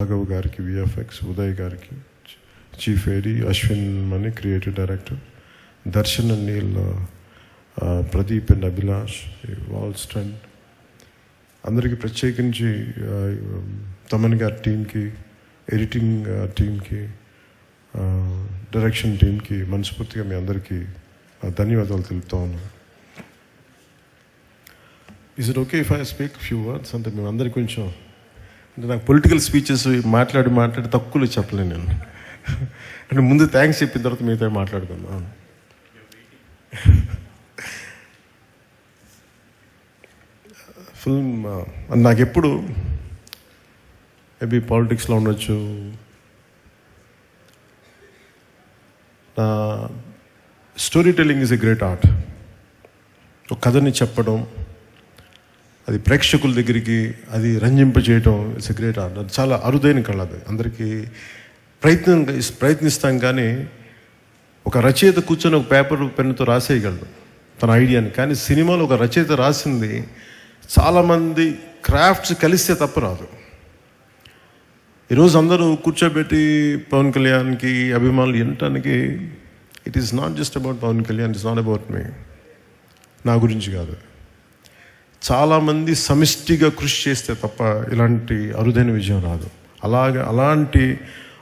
రాఘవ్ గారికి విఎఫ్ఎక్స్ ఉదయ్ గారికి chief AD Ashwin Mani creative director Darshan and Neel Pradeep and Abhilash Walston అందరికి అందరికీ ప్రత్యేకించి తమన్ గారి టీంకి ఎడిటింగ్ టీంకి డైరెక్షన్ టీంకి మనస్ఫూర్తిగా మీ అందరికీ ధన్యవాదాలు తెలుపుతా ఉన్నాను is it okay if I speak few words అంటే మేము అందరికి కొంచెం నాకు పొలిటికల్ స్పీచెస్ మాట్లాడి మాట్లాడి తక్కువలు చెప్పలేను నేను. అంటే ముందు థ్యాంక్స్ చెప్పిన తర్వాత మిగతా మాట్లాడుకుందాం. ఫిల్మ్ నాకు ఎప్పుడు మేబీ పాలిటిక్స్లో ఉండొచ్చు. నా story telling is a great art ఒక కథని చెప్పడం అది ప్రేక్షకుల దగ్గరికి అది రంజింప చేయటం ఇట్స్ గ్రేట్ ఆర్ట్ చాలా అరుదైన కళ అది. అందరికీ ప్రయత్నం ప్రయత్నిస్తాం కానీ ఒక రచయిత కూర్చొని ఒక పేపర్ పెన్నుతో రాసేయగలడు తన ఐడియాని. కానీ సినిమాలో ఒక రచయిత రాసింది చాలామంది క్రాఫ్ట్స్ కలిస్తే తప్ప రాదు. ఈరోజు అందరూ కూర్చోబెట్టి పవన్ కళ్యాణ్కి అభిమానులు వినటానికి it is not just about Pawan Kalyan it's not about me నా గురించి కాదు. చాలామంది సమిష్టిగా కృషి చేస్తే తప్ప ఇలాంటి అరుదైన విజయం రాదు. అలాగే అలాంటి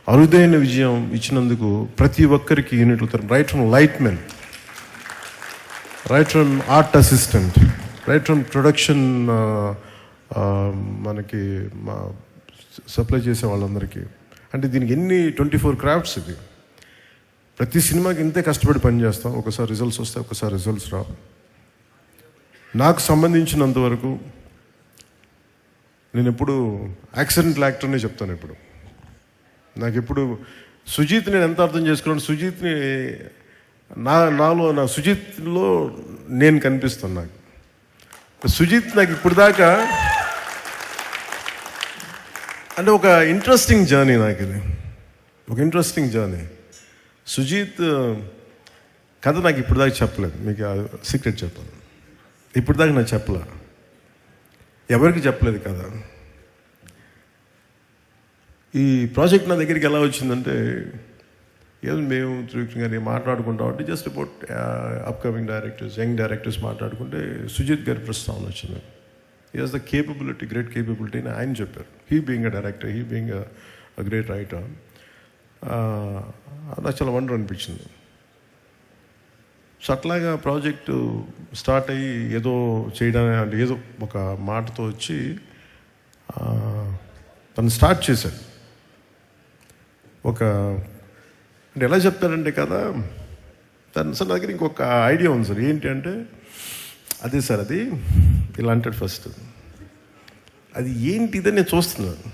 అరుదైన విజయం ఇచ్చినందుకు ప్రతి ఒక్కరికి unit right from light men right from art assistant right from production మనకి మా సప్లై చేసే వాళ్ళందరికీ. అంటే దీనికి ఎన్ని ట్వంటీ ఫోర్ క్రాఫ్ట్స్ ఇది? ప్రతి సినిమాకి ఇంతే కష్టపడి పనిచేస్తాం. ఒకసారి రిజల్ట్స్ వస్తాయి ఒకసారి రిజల్ట్స్ రావు. నాకు సంబంధించినంత వరకు నేను ఎప్పుడు యాక్సిడెంట్ యాక్టర్నే చెప్తాను ఇప్పుడు నాకు ఎప్పుడు సుజీత్ నేను ఎంత అర్థం చేసుకున్నాను సుజీత్ని నా నాలో నా సుజిత్లో నేను కనిపిస్తాను నాకు. సుజిత్ నాకు ఇప్పుడు దాకా అంటే ఒక ఇంట్రెస్టింగ్ జర్నీ నాకు ఇది. ఒక ఇంట్రెస్టింగ్ జర్నీ సుజీత్ కథ నాకు ఇప్పుడు దాకా చెప్పలేదు. మీకు సీక్రెట్ చెప్పాను. ఇప్పుడు దాకా నాకు చెప్పలే. ఎవరికి చెప్పలేదు కదా? ఈ ప్రాజెక్ట్ నా దగ్గరికి ఎలా వచ్చిందంటే ఏదో మేము త్రివిక్రమ్ గారి మాట్లాడుకుంటాం అంటే just about upcoming directors young directors మాట్లాడుకుంటే సుజిత్ గారి ప్రస్తావన వచ్చింది. He has the capability great capability అని ఆయన చెప్పారు. He being a director he being a great writer నాకు చాలా వండర్ అనిపించింది. సో అట్లాగా ప్రాజెక్టు స్టార్ట్ అయ్యి ఏదో చేయడానికి అంటే ఏదో ఒక మాటతో వచ్చి తను స్టార్ట్ చేశాడు. ఒక అంటే ఎలా చెప్తారంటే కదా తను సార్ నా దగ్గర ఇంకొక ఐడియా ఉంది సార్. ఏంటి అంటే అదే సార్ అది ఇలా అంటాడు ఫస్ట్. అది ఏంటిదని నేను చూస్తున్నాను.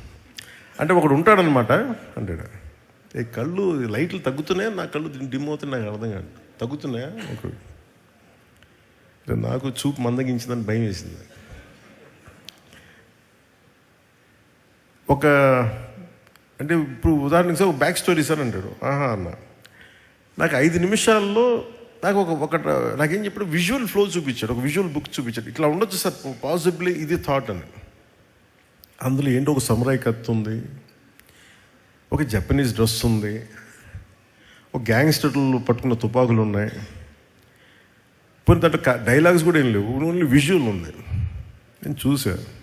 అంటే ఒకడు ఉంటాడనమాట అంటాడు. కళ్ళు లైట్లు తగ్గుతున్నాయా? నా కళ్ళు డిమ్ అవుతున్నాయి నాకు అర్థం కాదు. తగ్గుతున్నాయా? ఒక నాకు చూపు మందగించిందని భయం వేసింది. ఒక అంటే ఇప్పుడు ఉదాహరణకి సార్ బ్యాక్ స్టోరీ సార్ అంటాడు. ఆహా అన్న. నాకు ఐదు నిమిషాల్లో నాకు ఒక ఒక నాకేం చెప్పాడు? విజువల్ ఫ్లో చూపించాడు ఒక విజువల్ బుక్ చూపించాడు. ఇట్లా ఉండొచ్చు సార్ పాసిబిలీ ఇది థాట్ అని. అందులో ఏంటో ఒక సమరాయకత్వం ఉంది. ఒక జపనీస్ డ్రెస్ ఉంది. ఒక గ్యాంగ్స్టర్లు పట్టుకున్న తుపాకులు ఉన్నాయి. పోనీ దాంట్లో డైలాగ్స్ కూడా ఏం లేవు. ఓన్లీ విజువల్ ఉంది నేను చూశాను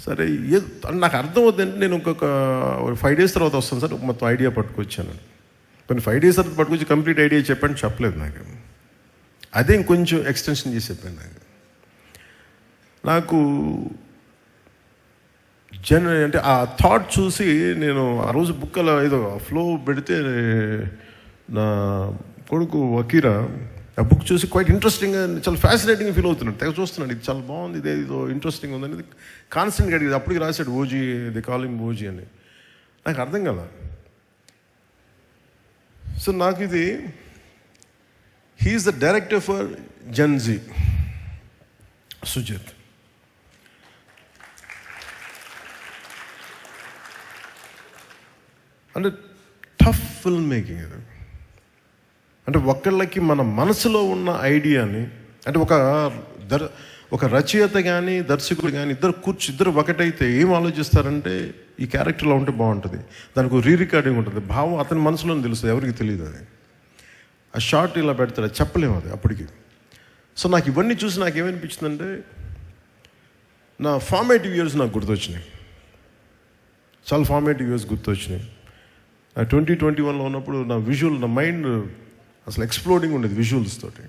సరే ఏ నాకు అర్థం అవుతుందంటే నేను ఇంకొక ఫైవ్ డేస్ తర్వాత వస్తాను సార్. మొత్తం ఐడియా పట్టుకొచ్చాను. కొన్ని ఫైవ్ డేస్ తర్వాత పట్టుకొచ్చి కంప్లీట్ ఐడియా చెప్పండి చెప్పలేదు నాకు. అదే ఇంకొంచెం ఎక్స్టెన్షన్ చేసి చెప్పాను నాకు. నాకు జన అంటే ఆ థాట్ చూసి నేను ఆ రోజు బుక్ అలా ఏదో ఫ్లో పెడితే నా కొడుకు వకీరా ఆ బుక్ చూసి క్వైట్ ఇంట్రెస్టింగ్ చాలా ఫ్యాసినేటింగ్ ఫీల్ అవుతున్నాడు. తెగ చూస్తున్నాడు ఇది చాలా బాగుంది ఇదే ఇదో ఇంట్రెస్టింగ్ ఉంది అనేది కాన్స్టెంట్గా అడిగింది అప్పటికి రాశాడు ఓజీ ది కాలింగ్ ఓజీ అని. నాకు అర్థం కదా సో నాకు ఇది he is the director for Gen Z Sujeeth. అంటే టఫ్ ఫిల్మ్ మేకింగ్ ఇది. అంటే ఒకళ్ళకి మన మనసులో ఉన్న ఐడియాని అంటే ఒక దర్ ఒక రచయిత కానీ దర్శకుడు కానీ ఇద్దరు కూర్చు ఇద్దరు ఒకటైతే ఏం ఆలోచిస్తారంటే ఈ క్యారెక్టర్లో ఉంటే బాగుంటుంది. దానికి రీ రికార్డింగ్ ఉంటుంది. భావం అతని మనసులోనే తెలుస్తుంది. ఎవరికి తెలియదు అది. ఆ షార్ట్ ఇలా పెడతాడు. చెప్పలేము అది అప్పటికి. సో నాకు ఇవన్నీ చూసి నాకు ఏమనిపించిందంటే నా ఫార్మేటివ్ ఇయర్స్ నాకు గుర్తొచ్చినాయి. చాలా ఫార్మేటివ్ ఇయర్స్ గుర్తొచ్చినాయి. ట్వంటీ ట్వంటీ వన్లో ఉన్నప్పుడు నా విజువల్ నా మైండ్ అసలు ఎక్స్ప్లోడింగ్ ఉండేది విజువల్స్ తోటి.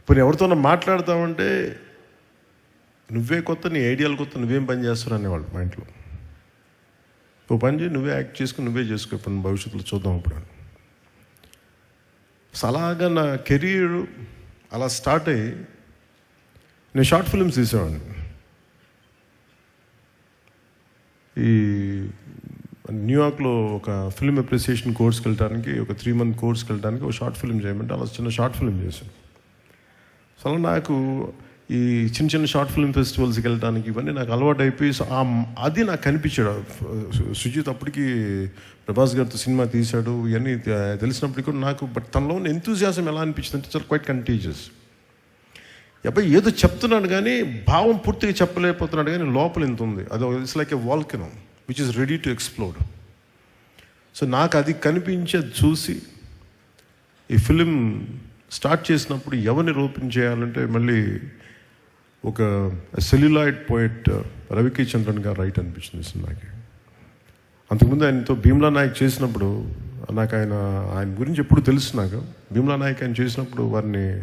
ఇప్పుడు ఎవరితోనో మాట్లాడతామంటే నువ్వే కొత్త నీ ఐడియాలు కొత్త నువ్వేం పని చేస్తున్నావు అనేవాళ్ళు మా ఇంట్లో. ఓ పని చేయి నువ్వే యాక్ట్ చేసుకుని నువ్వే చేసుకో ఇప్పుడు భవిష్యత్తులో చూద్దాం అప్పుడు. అలాగా నా కెరీర్ అలా స్టార్ట్ అయ్యి నేను షార్ట్ ఫిల్మ్స్ తీసేవాడిని. ఈ న్యూయార్క్లో ఒక ఫిల్మ్ అప్రిసియేషన్ కోర్స్కి వెళ్ళడానికి ఒక త్రీ మంత్ కోర్స్కి వెళ్ళడానికి ఒక షార్ట్ ఫిల్మ్ చేయమంటే అలా చిన్న షార్ట్ ఫిల్మ్ చేశాను. సో అలా నాకు ఈ చిన్న చిన్న షార్ట్ ఫిల్మ్ ఫెస్టివల్స్కి వెళ్ళడానికి ఇవన్నీ నాకు అలవాటు అయిపోయి ఆ అది నాకు కనిపించాడు. సుజిత్ అప్పటికి ప్రభాస్ గారితో సినిమా తీశాడు ఇవన్నీ తెలిసినప్పటికీ కూడా నాకు బట్ తనలో ఉన్న ఎంతూజియాసం ఎలా అనిపించింది అంటే చాలా క్వైట్ కంటీజియస్ అబ్బాయి ఏదో చెప్తున్నాడు కానీ భావం పూర్తిగా చెప్పలేకపోతున్నాడు కానీ లోపల ఎంత ఉంది. అది it's like a volcano which is ready to explode so నాకు అది కనిపించేది చూసి ఈ ఫిలిం స్టార్ట్ చేసినప్పుడు ఎవరిని రూపం చేయాలంటే మళ్ళీ ఒక సెల్యులాయిడ్ పోయిట్ రవికి చంద్రన్ గారు రైట్ అనిపించింది సినిమాకి అంతకుముందు ఆయనతో భీమ్లా నాయక్ చేసినప్పుడు నాకు ఆయన ఆయన గురించి ఎప్పుడు తెలుసు నాకు. భీమ్లా నాయక్ ఆయన చేసినప్పుడు వారిని